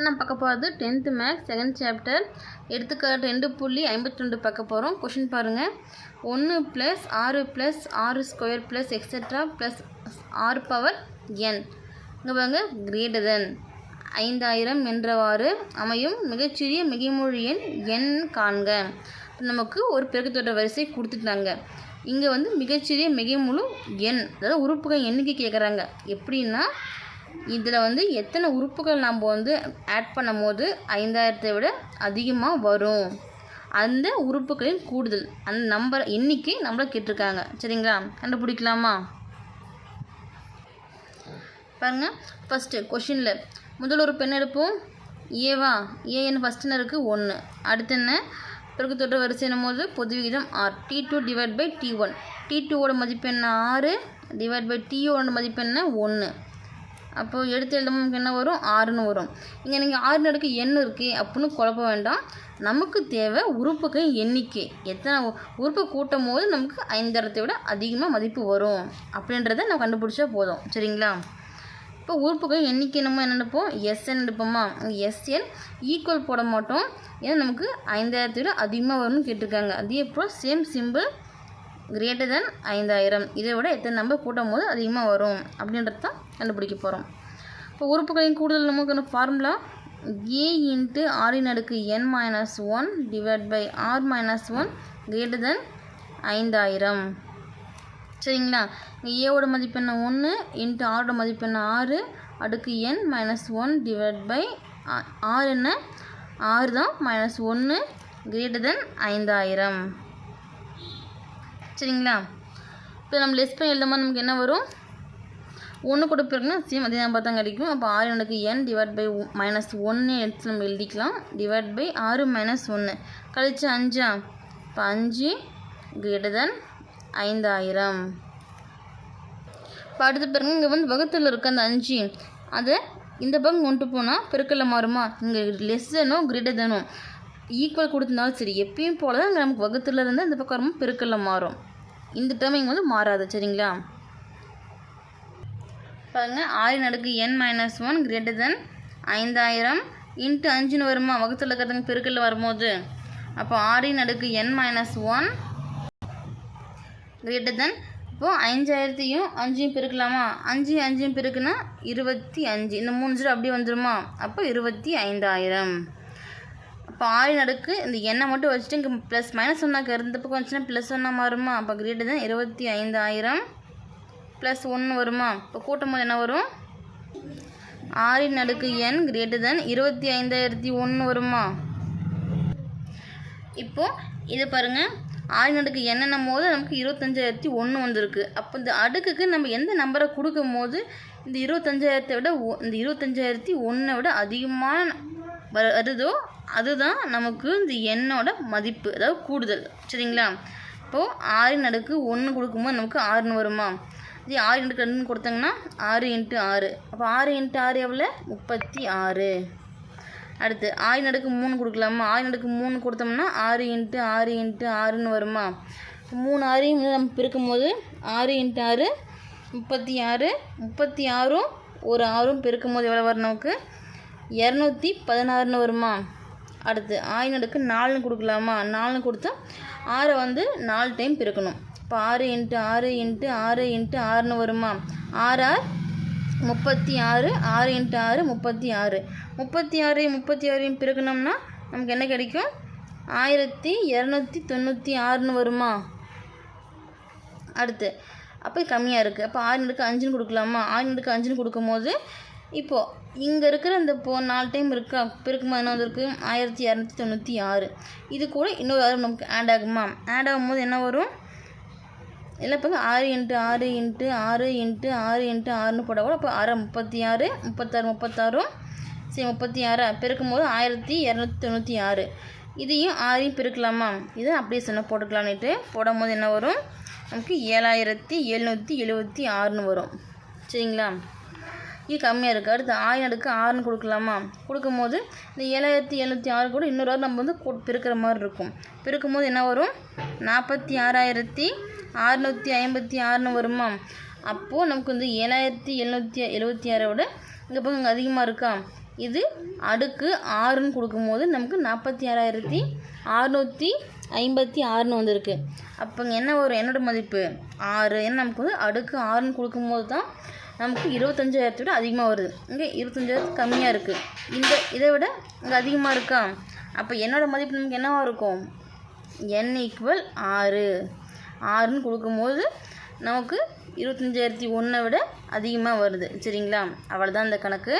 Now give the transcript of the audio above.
இப்போ நம்ம பார்க்க போகிறது டென்த்து மேக்ஸ் செகண்ட் சாப்டர் எடுத்துக்காட்டு ரெண்டு புள்ளி ஐம்பத்தி ரெண்டு பார்க்க போகிறோம் கொஷின் பாருங்கள் ஒன்று ப்ளஸ் ஆறு ப்ளஸ் ஆறு ஸ்கொயர் ப்ளஸ் எக்ஸெட்ரா ப்ளஸ் ஆறு பவர் என் இங்கே பாருங்க கிரேட்டர் தென் ஐந்தாயிரம் என்றவாறு அமையும் மிகச்சிறிய மிகைமொழி எண் எண் காண்க நமக்கு ஒரு பெருக்கத்தொடர் வரிசை கொடுத்துட்டாங்க. இங்கே வந்து மிகச்சிறிய மிகைமுழு எண் அதாவது உறுப்புகள் எண்ணிக்கை கேட்குறாங்க எப்படின்னா இதில் வந்து எத்தனை உறுப்புகள் நம்ம வந்து ஆட் பண்ணும் போது ஐந்தாயிரத்தை விட அதிகமாக வரும். அந்த உறுப்புகளின் கூடுதல் அந்த நம்பர் எண்ணிக்கை நம்மளை கேட்டிருக்காங்க. சரிங்களா? கண்டுபிடிக்கலாமா? பாருங்கள் ஃபஸ்ட்டு கொஷினில் முதல் ஒரு பெண் எடுப்போம்? ஏவா ஏன்னு ஃபஸ்ட் என்ன இருக்குது ஒன்று அடுத்து என்ன? பிறகு தொற்று வரிசை போது பொது விகிதம் R T two divide by T one T டூவோட மதிப்பு என்ன? ஆறு. டிவைட் பை டியோட மதிப்பு என்ன? ஒன்று அப்போது எடுத்து எழுதும் நமக்கு என்ன வரும்? ஆறுன்னு வரும். இங்கே நீங்கள் ஆறு நடுக்கு எண் இருக்குது அப்படின்னு குழப்ப வேண்டாம். நமக்கு தேவை உறுப்புகள் எண்ணிக்கை. எத்தனை உ- உறுப்பு கூட்டும் போது நமக்கு ஐந்தாயிரத்தை விட அதிகமாக மதிப்பு வரும். அப்படின்றத நம்ம கண்டுபிடிச்சா போதும். சரிங்களா? இப்போ உறுப்புகள் எண்ணிக்கை நம்ம என்ன நினைப்போம் எஸ்என் எடுப்போமா? எஸ்என் ஈக்குவல் போட மாட்டோம். ஏன்னா நமக்கு ஐந்தாயிரத்தை விட அதிகமாக வரும்னு கேட்டிருக்காங்க. அதே போல் சேம் சிம்பிள் கிரேட்டர் தென் ஐந்தாயிரம். இதை விட எத்தனை நம்பர் கூட்டும் போது அதிகமாக வரும். அப்படின்றது தான் கண்டுபிடிக்க போகிறோம் இப்போ உறுப்புகளின் கூடுதல் நமக்கு ஃபார்முலா ஏ இன்ட்டு ஆரின் அடுக்கு N minus one divide by R minus one greater than ஐந்தாயிரம். சரிங்களா? இங்கே ஏவோட மதிப்பு என்ன? ஒன்று இன்ட்டு ஆரோட மதிப்பு என்ன? ஆறு. அடுக்கு N minus one divide by ஆறு என்ன? ஆறு தான் மைனஸ் ஒன்று கிரேட்டர் தென் ஐந்தாயிரம். சரிங்களா? இப்போ நம்ம லெஸ் பண்ணி எழுதும்போது நமக்கு என்ன வரும்? ஒன்று கொடுப்பிருக்குன்னா சேம் அதே நம்பர் தான் கிடைக்கும் அப்போ ஆறு எனக்கு என் டிவைட் பை மைனஸ் ஒன்று எடுத்து நம்ம எழுதிக்கலாம். டிவைட் பை ஆறு மைனஸ் ஒன்று கழிச்சு அஞ்சா? இப்போ அஞ்சு கிரேட்டர் தென் ஐந்தாயிரம். இப்போ அடுத்த பிறகு இங்கே வந்து வகுத்தில் இருக்க அந்த அஞ்சு. அதை இந்த பக்கம் கொண்டு போனால் பெருக்கல்ல மாறுமா? இங்கே லெஸ் தானோ கிரேட்டர் தானோ ஈக்குவல் கொடுத்துருந்தாலும் சரி எப்பயும் போல தான் இங்கே நமக்கு வகுத்தில் இருந்து இந்த பக்கம் வரும்போது பெருக்கல்ல மாறும். இந்த டேர்ம் இங்கே வந்து மாறாது சரிங்களா? பாருங்கள் ஆறு அடுக்கு N minus one greater than ஐந்தாயிரம் இன்ட்டு அஞ்சுன்னு வருமா? வகுத்தில் இருக்கிறதுங்க பெருக்கல் வரும்போது. அப்போ ஆறின் அடுக்கு N minus one greater than இப்போது அஞ்சாயிரத்தையும் அஞ்சையும் பெருக்கலாமா? அஞ்சு அஞ்சையும் பெருக்குன்னா இருபத்தி அஞ்சு. இந்த மூணு ஜீரோ அப்படியே வந்துருமா? அப்போ இருபத்தி ஐந்தாயிரம். அப்போ ஆறின் அடுக்கு இந்த எண்ணெய் மட்டும் வச்சுட்டு இங்கே ப்ளஸ் மைனஸ் ஒன்னாக்க இருந்த வந்துச்சுன்னா ப்ளஸ் ஒன்றா மாறுமா? அப்போ கிரேட்டர் தென் இருபத்தி ஐந்தாயிரம் ப்ளஸ் ஒன்று வருமா? இப்போ கூட்டும் போது என்ன வரும்? ஆறின் அடுக்கு என் கிரேட்டர் தென் இருபத்தி ஐந்தாயிரத்தி ஒன்று வருமா? இப்போது இது பாருங்கள் ஆறு நடுக்கு என்னென்னும் போது நமக்கு இருபத்தஞ்சாயிரத்தி ஒன்று வந்திருக்கு. அப்போ இந்த அடுக்குக்கு நம்ம எந்த நம்பரை கொடுக்கும் போது இந்த இருபத்தஞ்சாயிரத்தை விட ஒ- இந்த இருபத்தஞ்சாயிரத்தி ஒன்றை விட அதிகமான வருதோ அதுதான் நமக்கு இந்த எண்ணோட மதிப்பு அதாவது கூடுதல். சரிங்களா? இப்போது ஆறின் அடுக்கு ஒன்று கொடுக்கும்போது நமக்கு ஆறுன்னு வருமா? இது ஆறு இன்ட்டு ரெண்டுன்னு கொடுத்தாங்கன்னா ஆறு இன்ட்டு ஆறு. அப்போ ஆறு இன்ட்டு ஆறு எவ்வளோ முப்பத்தி ஆறு. அடுத்து ஆறு நடுக்கு மூணு கொடுக்கலாமா? ஆறு நடுக்கு மூணு கொடுத்தோம்னா ஆறு இன்ட்டு ஆறு இன்ட்டு ஆறுன்னு வருமா? மூணு ஆறையும் நம்ம பெருக்கும்போது ஆறு இன்ட்டு ஆறு முப்பத்தி ஆறு முப்பத்தி ஆறும் ஒரு ஆறும் பெருக்கும் போது எவ்வளோ வரும் நமக்கு? இரநூத்தி பதினாறுன்னு வருமா? அடுத்து ஆயினடுக்கு நாலுன்னு கொடுக்கலாமா? நாலுன்னு கொடுத்தா ஆறை வந்து நாலு டைம் பிறக்கணும். இப்போ ஆறு இன்ட்டு ஆறு இன்ட்டு ஆறு இன்ட்டு ஆறுன்னு வருமா? ஆறு ஆறு முப்பத்தி ஆறு ஆறு இன்ட்டு ஆறு முப்பத்தி ஆறு. முப்பத்தி ஆறு முப்பத்தி ஆறையும் பிறக்கணும்னா நமக்கு என்ன கிடைக்கும்? ஆயிரத்தி இரநூத்தி தொண்ணூற்றி ஆறுன்னு வருமா? அடுத்து அப்போ கம்மியாக இருக்குது அப்போ ஆறு நடுக்கு அஞ்சுன்னு கொடுக்கலாமா? ஆறு நடுக்கு அஞ்சுன்னு கொடுக்கும்போது இப்போது இங்கே இருக்கிற இந்த இப்போ நாலு டைம் இருக்கா. பெருக்கும்போது என்ன வந்திருக்கு? ஆயிரத்தி இரநூத்தி தொண்ணூற்றி ஆறு. இது கூட இன்னொரு ஆறு நமக்கு ஆட் ஆகுமா? ஆட் ஆகும்போது என்ன வரும்? இல்லை இப்போ ஆறு இன்ட்டு ஆறு இன்ட்டு ஆறு இன்ட்டு ஆறு இன்ட்டு ஆறுன்னு போட்டால் கூட அப்போ அரை முப்பத்தி ஆறு முப்பத்தாறு. முப்பத்தாறும் சரி முப்பத்தி ஆறா பெருக்கும் போது ஆயிரத்தி இரநூத்தி தொண்ணூற்றி ஆறு. இதையும் ஆறையும் பெருக்கலாமா? இதை அப்படியே சொன்ன போட்டுக்கலான்னுட்டு போடும் போது என்ன வரும்? நமக்கு ஏழாயிரத்தி எழுநூற்றி எழுபத்தி ஆறுன்னு வரும். சரிங்களா? இது கம்மியாக இருக்குது அடுத்து ஆயிரம் அடுக்கு ஆறுன்னு கொடுக்கலாமா? கொடுக்கும்போது இந்த ஏழாயிரத்தி எழுநூற்றி ஆறு கூட இன்னொரு வாரம் நம்ம வந்து கூட் பெருக்கிற மாதிரி இருக்கும். பெருக்கும் போது என்ன வரும்? நாற்பத்தி ஆறாயிரத்தி அறுநூற்றி ஐம்பத்தி ஆறுன்னு வருமா? அப்போது நமக்கு வந்து ஏழாயிரத்தி எழுநூற்றி எழுபத்தி ஆறை விட இங்கே போய் இங்கே அதிகமாக இருக்கா? இது அடுக்கு ஆறுன்னு கொடுக்கும்போது நமக்கு நாற்பத்தி ஆறாயிரத்தி அறுநூற்றி ஐம்பத்தி ஆறுன்னு வந்திருக்கு. அப்போ இங்கே என்ன வரும்? என்னோடய மதிப்பு ஆறு. ஏன்னா நமக்கு வந்து அடுக்கு ஆறுன்னு கொடுக்கும்போது தான் நமக்கு இருபத்தஞ்சாயிரத்தை விட அதிகமாக வருது. இங்கே இருபத்தஞ்சாயிரத்து கம்மியாக இருக்குது இந்த இதை விட இங்கே அதிகமாக இருக்கா? அப்போ என்னோடய மதிப்பு நமக்கு என்னவாக இருக்கும்? என் ஈக்குவல் ஆறு. ஆறுன்னு கொடுக்கும்போது நமக்கு இருபத்தஞ்சாயிரத்தி ஒன்றை விட அதிகமாக வருது. சரிங்களா? அவ்வளோதான் இந்த கணக்கு.